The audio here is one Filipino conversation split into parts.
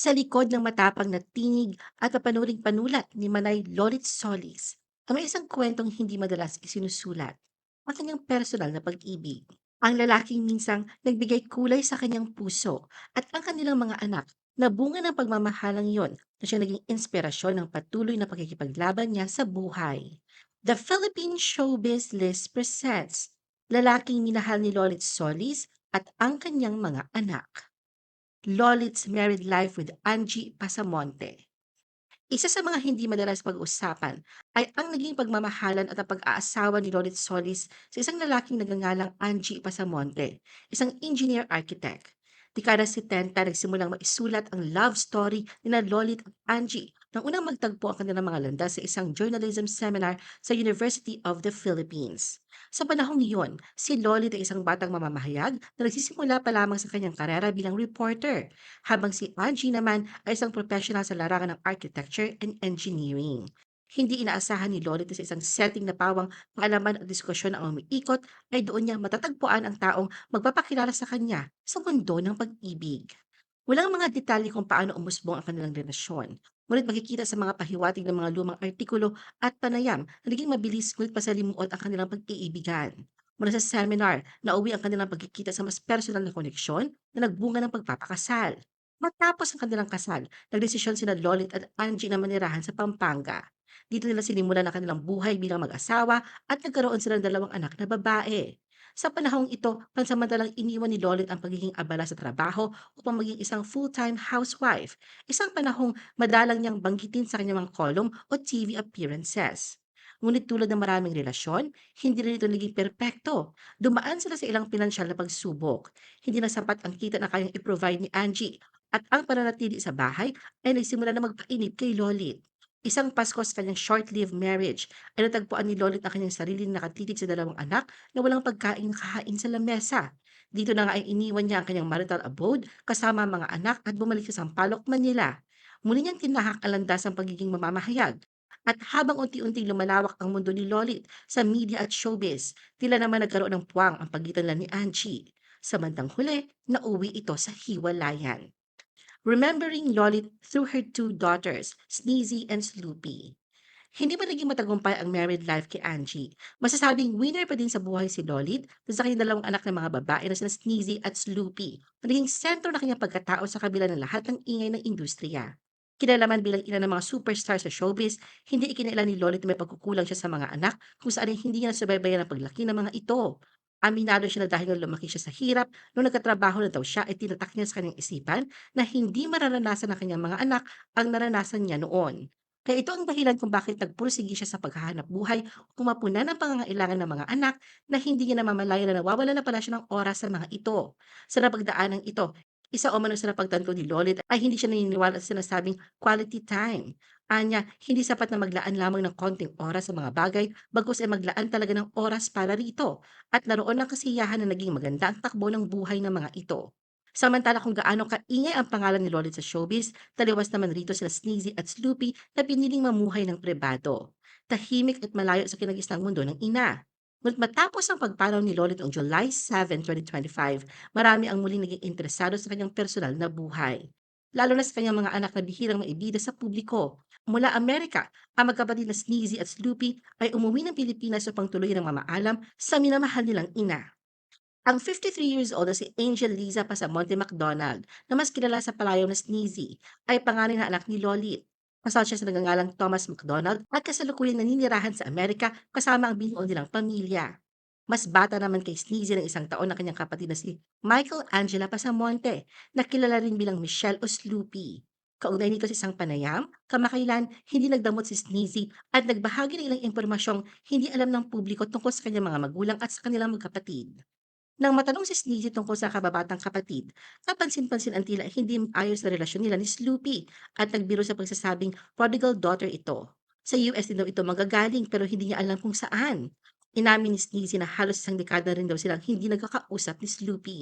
Sa likod ng matapang na tinig at mapanuring panulat ni Manay Lorit Solis, ang may isang kwentong hindi madalas isinusulat, ang kanyang personal na pag-ibig. Ang lalaking minsang nagbigay kulay sa kanyang puso at ang kanilang mga anak na bunga ng pagmamahalang yon na siya naging inspirasyon ng patuloy na pagkikipaglaban niya sa buhay. The Philippine Showbiz List presents Lalaking minahal ni Lolit Solis at ang kanyang mga anak. Lolit's Married Life with Angie Pasamonte. Isa sa mga hindi madalas pag-usapan ay ang naging pagmamahalan at ang pag-aasawa ni Lolit Solis sa isang lalaking nagangalang Angie Pasamonte, isang engineer architect. Dekada 70 nagsimulang maisulat ang love story ni na Lolit at Angie nang unang magtagpo ang kanilang mga landas sa isang journalism seminar sa University of the Philippines. Sa panahong iyon, si Lolit ay isang batang mamamahayag na nagsisimula pa lamang sa kanyang karera bilang reporter, habang si Angie naman ay isang professional sa larangan ng architecture and engineering. Hindi inaasahan ni Lolit na sa isang setting na pawang kaalaman at diskusyon ang umiikot ay doon niya matatagpuan ang taong magpapakilala sa kanya sa mundo ng pag-ibig. Walang mga detalye kung paano umusbong ang kanilang relasyon, ngunit makikita sa mga pahiwatig ng mga lumang artikulo at panayam na naging mabilis ngunit pasalimuot ang kanilang pag-iibigan. Mula sa seminar, nauwi ang kanilang pagkikita sa mas personal na koneksyon na nagbunga ng pagpapakasal. Matapos ang kanilang kasal, nagdesisyon sina Lolit at Angie na manirahan sa Pampanga. Dito nila sinimulan ang kanilang buhay bilang mag-asawa at nagkaroon sila ng dalawang anak na babae. Sa panahong ito, pansamantalang iniwan ni Lolit ang pagiging abala sa trabaho upang maging isang full-time housewife, isang panahong madalang niyang banggitin sa kanyang mga column o TV appearances. Ngunit tulad ng maraming relasyon, hindi rin ito naging perpekto. Dumaan sila sa ilang pinansyal na pagsubok. Hindi na sapat ang kita na kayang i-provide ni Angie at ang pananatili sa bahay ay nagsimula na magpainip kay Lolit. Isang Pasko sa kanyang short-lived marriage ay natagpuan ni Lolit ang kanyang sarili na nakatitig sa dalawang anak na walang pagkain kahain sa lamesa. Dito na nga ay iniwan niya ang kanyang marital abode kasama ang mga anak at bumalik sa Sampaloc, Manila. Muli niyang tinahak ang ang pagiging mamamahayag. At habang unti-unting lumalawak ang mundo ni Lolit sa media at showbiz, tila naman nagkaroon ng puwang ang pagitan nila ni Angie. Samantang huli, nauwi ito sa hiwalayan. Remembering Lolit through her two daughters, Sneezy and Sloopy. Hindi ba naging matagumpay ang married life kay Angie? Masasabing winner pa din sa buhay si Lolit dun sa kanyang dalawang anak na mga babae na sina Sneezy at Sloopy na naging sentro na kanyang pagkatao sa kabila ng lahat ng ingay ng industriya. Kinalaman bilang ina ng mga superstar sa showbiz, hindi ikinailan ni Lolit na may pagkukulang siya sa mga anak kung saan hindi niya nasubaybayan ang paglaki ng mga ito. Aminado siya na dahil lumaki siya sa hirap, nung nagkatrabaho na daw siya ay tinatak niya sa kanyang isipan na hindi mararanasan ng kanyang mga anak ang naranasan niya noon. Kaya ito ang dahilan kung bakit nagpursigi siya sa paghahanap buhay upang mapunan ang pangangailangan ng mga anak na hindi niya namamalayan na nawawala na pala siya ng oras sa mga ito. Sa napagdaanan ito, isa o mano sa napagtanto ni Lolit ay hindi siya naniniwala sa sinasabing quality time. Anya, hindi sapat na maglaan lamang ng konting oras sa mga bagay, bagkus ay maglaan talaga ng oras para rito. At naroon ang kasiyahan na naging maganda ang takbo ng buhay ng mga ito. Samantala kung gaano kaingay ang pangalan ni Lolit sa showbiz, taliwas naman rito sila Sneezy at Sloopy na piniling mamuhay ng pribado. Tahimik at malayo sa kinagisnang mundo ng ina. Ngunit matapos ang pagpanaw ni Lolit noong July 7, 2025, marami ang muling naging interesado sa kanyang personal na buhay. Lalo na sa kanyang mga anak na bihirang maibida sa publiko. Mula Amerika, ang magkapatid na Sneezy at Sloopy ay umuwi ng Pilipinas upang tuluyan ang mamaalam sa minamahal nilang ina. Ang 53 years old na si Angel Liza Pasamonte McDonald, na mas kilala sa palayaw na Sneezy, ay panganay na anak ni Lolit. Kasal siya sa nagangalang Thomas McDonald at kasalukuyang naninirahan sa Amerika kasama ang binuo nilang pamilya. Mas bata naman kay Sneezy ng isang taon na kanyang kapatid na si Michael Angela Pasamonte, na kilala rin bilang Michelle o Sloopy. Kaugnay nito sa isang panayam, kamakailan hindi nagdamot si Sneezy at nagbahagi ng ilang impormasyong hindi alam ng publiko tungkol sa kanyang mga magulang at sa kanilang magkapatid. Nang matanong si Sneezy tungkol sa kababatang kapatid, kapansin-pansin ang tila hindi ayos na relasyon nila ni Sloopy at nagbiro sa pagsasabing prodigal daughter ito. Sa US din daw ito magagaling pero hindi niya alam kung saan. Inamin ni Sneezy na halos isang dekada rin daw silang hindi nagkakausap ni Sloopy.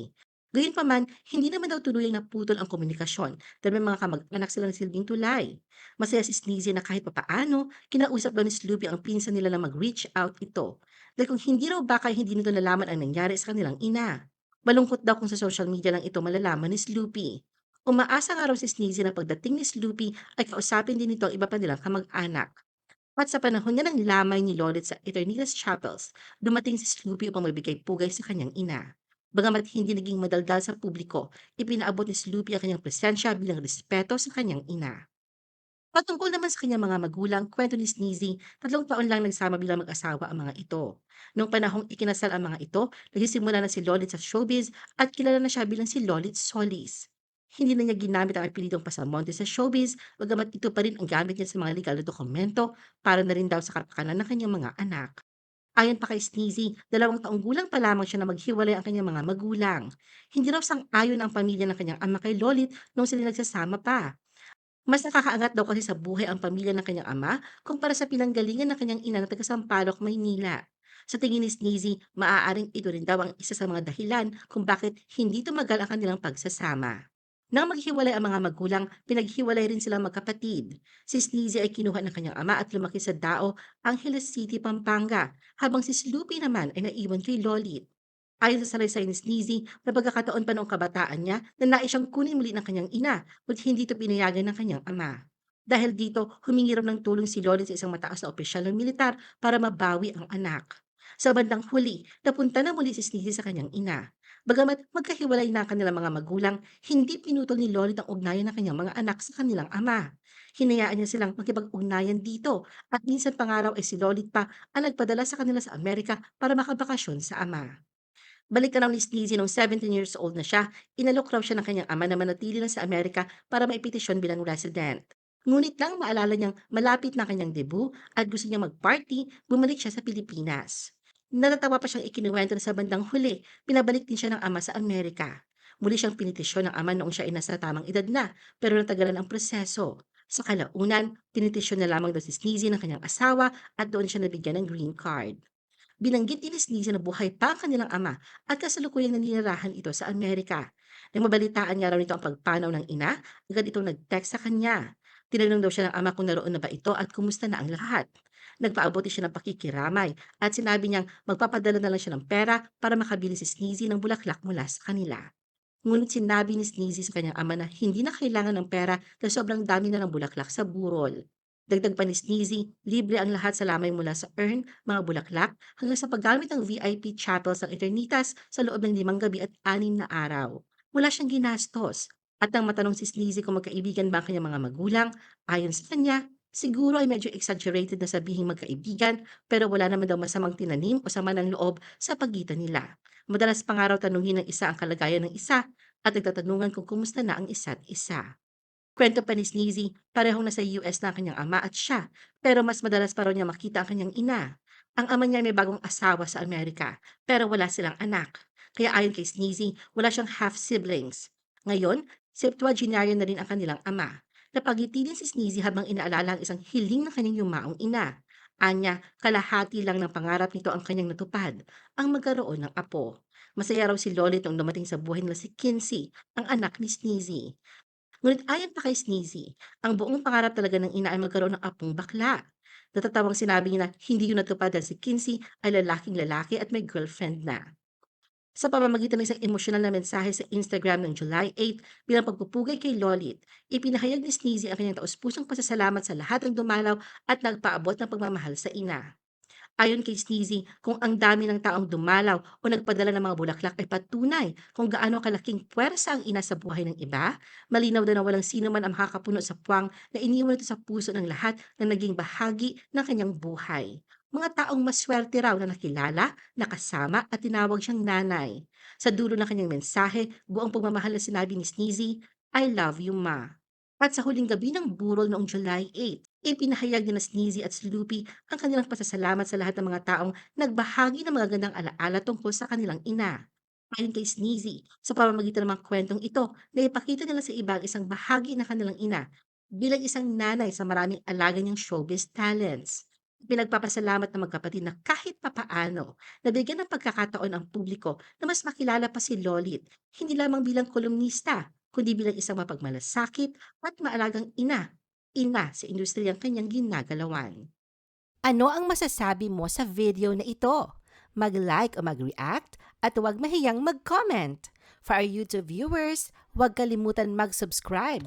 Gayunpaman, hindi naman daw tuluyang naputol ang komunikasyon dahil may mga kamag-anak silang silbing tulay. Masaya si Sneezy na kahit papaano, kinausap daw ni Sloopy ang pinsan nila na mag-reach out ito. Dahil kung hindi raw baka hindi nito nalaman ang nangyari sa kanilang ina. Malungkot daw kung sa social media lang ito malalaman ni Sloopy. Umaasa nga raw si Sneezy na pagdating ni Sloopy ay kausapin din nito ang iba pa nilang kamag-anak. At sa panahon niya ng lamay ni Lolit sa Eternitas Chapels, dumating si Sloopy upang magbigay pugay sa kanyang ina. Bagamat hindi naging madaldal sa publiko, ipinaabot ni Sloopy ang kanyang presensya bilang respeto sa kanyang ina. Patungkol naman sa kanyang mga magulang, kwento ni Sneezy, tatlong taon lang nagsama bilang mag-asawa ang mga ito. Noong panahong ikinasal ang mga ito, nagsisimula na si Lolit sa showbiz at kilala na siya bilang si Lolit Solis. Hindi na niya ginamit ang apelidong Pasamonte sa showbiz, bagamat ito pa rin ang gamit niya sa mga legal na dokumento para na rin daw sa kapakanan ng kanyang mga anak. Ayon pa kay Sneezy, dalawang taong gulang pa lamang siya na maghiwalay ang kanyang mga magulang. Hindi raw sang-ayon ang pamilya ng kanyang ama kay Lolit nung sila nagsasama pa. Mas nakakaangat daw kasi sa buhay ang pamilya ng kanyang ama kumpara sa pinanggalingan ng kanyang ina na taga Sampaloc, Maynila. Sa tingin ni Sneezy, maaaring ito rin daw ang isa sa mga dahilan kung bakit hindi tumagal ang kanilang pagsasama. Nang maghiwalay ang mga magulang, pinaghiwalay rin silang magkapatid. Si Sneezy ay kinuha ng kanyang ama at lumaki sa Dao, Angeles City, Pampanga, habang si Sloopy naman ay naiwan kay Lolit. Ayon sa salaysay ni Sneezy, may pagkakataon pa noong kabataan niya na nais siyang kunin muli ng kanyang ina, ngunit hindi ito pinayagan ng kanyang ama. Dahil dito, humingi raw ng tulong si Lolit sa isang mataas na opisyal ng militar para mabawi ang anak. Sa bandang huli, napunta na muli si Sneezy sa kanyang ina. Bagamat magkahiwalay na ang kanilang mga magulang, hindi pinutol ni Lolit ang ugnayan ng kanyang mga anak sa kanilang ama. Hinayaan niya silang makipag-ugnayan dito at minsan pangaraw ay si Lolit pa ang nagpadala sa kanila sa Amerika para makabakasyon sa ama. Balik na raw ni Sneezy nung 17 years old na siya, inalok raw siya ng kanyang ama na manatili lang sa Amerika para maipetisyon bilang resident. Ngunit lang maalala niyang malapit na ang kanyang debut at gusto niyang mag-party, bumalik siya sa Pilipinas. Natatawa pa siyang ikinuwento na sa bandang huli, pinabalik din siya ng ama sa Amerika. Muli siyang pinitisyon ng ama noong siya ay nasa tamang edad na, pero natagalan ang proseso. Sa kalaunan, pinitisyon na lamang daw si Sneezy ng kanyang asawa at doon siya nabigyan ng green card. Binanggit din ni Sneezy na buhay pa ang kanilang ama at kasalukuyang naninirahan ito sa Amerika. Nang mabalitaan nga raw nito ang pagpanaw ng ina, agad itong nag-text sa kanya. Tinanong daw siya ng ama kung naroon na ba ito at kumusta na ang lahat. Nagpaabot siya ng pakikiramay at sinabi niyang magpapadala na lang siya ng pera para makabili si Sneezy ng bulaklak mula sa kanila. Ngunit sinabi ni Sneezy sa kanyang ama na hindi na kailangan ng pera dahil sobrang dami na ng bulaklak sa burol. Dagdag pa ni Sneezy, libre ang lahat sa lamay mula sa urn, mga bulaklak, hanggang sa paggamit ng VIP chapels ng Eternitas sa loob ng limang gabi at anim na araw. Wala siyang ginastos. At nang matanong si Sneezy kung magkaibigan ba ang kanyang mga magulang, ayon sa kanya, siguro ay medyo exaggerated na sabihing magkaibigan pero wala naman daw masamang tinanim o sama ng loob sa pagitan nila. Madalas pangaraw tanungin ng isa ang kalagayan ng isa at nagtatanungan kung kumusta na ang isa't isa. Kwento pa ni Sneezy, parehong nasa US na ang kanyang ama at siya, pero mas madalas pa raw niya makita ang kanyang ina. Ang ama niya may bagong asawa sa Amerika, pero wala silang anak. Kaya ayon kay Sneezy, wala siyang half-siblings. Ngayon, septuagenarian na rin ang kanilang ama. Napagiti din si Sneezy habang inaalala ang isang hiling ng kanyang yumaong ina. Anya, kalahati lang ng pangarap nito ang kanyang natupad, ang magkaroon ng apo. Masaya raw si Lolit nung dumating sa buhay nila si Kinsey, ang anak ni Sneezy. Ngunit ayon pa kay Sneezy, ang buong pangarap talaga ng ina ay magkaroon ng apong bakla. Natatawang sinabi niya na hindi yun natupad dahil si Kinsey ay lalaking lalaki at may girlfriend na. Sa pamamagitan ng isang emosyonal na mensahe sa Instagram ng July 8 bilang pagpupugay kay Lolit, ipinahayag ni Sneezy ang kanyang taus-pusong pasasalamat sa lahat ng dumalaw at nagpaabot ng pagmamahal sa ina. Ayon kay Sneezy, kung ang dami ng taong dumalaw o nagpadala ng mga bulaklak ay patunay kung gaano kalaking puwersa ang ina sa buhay ng iba, malinaw na na walang sino man ang makakapuno sa puwang na iniwan ito sa puso ng lahat na naging bahagi ng kanyang buhay. Mga taong maswerte raw na nakilala, nakasama at tinawag siyang nanay. Sa dulo ng kanyang mensahe, buong pagmamahal na sinabi ni Sneezy, I love you, ma. At sa huling gabi ng burol noong July 8, ipinahayag ni na Sneezy at Sloopy ang kanilang pasasalamat sa lahat ng mga taong nagbahagi ng mga gandang alaala tungkol sa kanilang ina. Ayon kay Sneezy, sa pamamagitan ng mga kwentong ito, naipakita nila sa iba ang isang bahagi ng kanilang ina bilang isang nanay sa maraming alaga niyang showbiz talents. Pinagpapasalamat ng magkapatid na kahit papaano, nabigyan ng pagkakataon ang publiko na mas makilala pa si Lolit, hindi lamang bilang kolumnista, kundi bilang isang mapagmalasakit at maalagang ina, ina sa industriyang kanyang ginagalawan. Ano ang masasabi mo sa video na ito? Mag-like o mag-react at huwag mahiyang mag-comment. For our YouTube viewers, huwag kalimutan mag-subscribe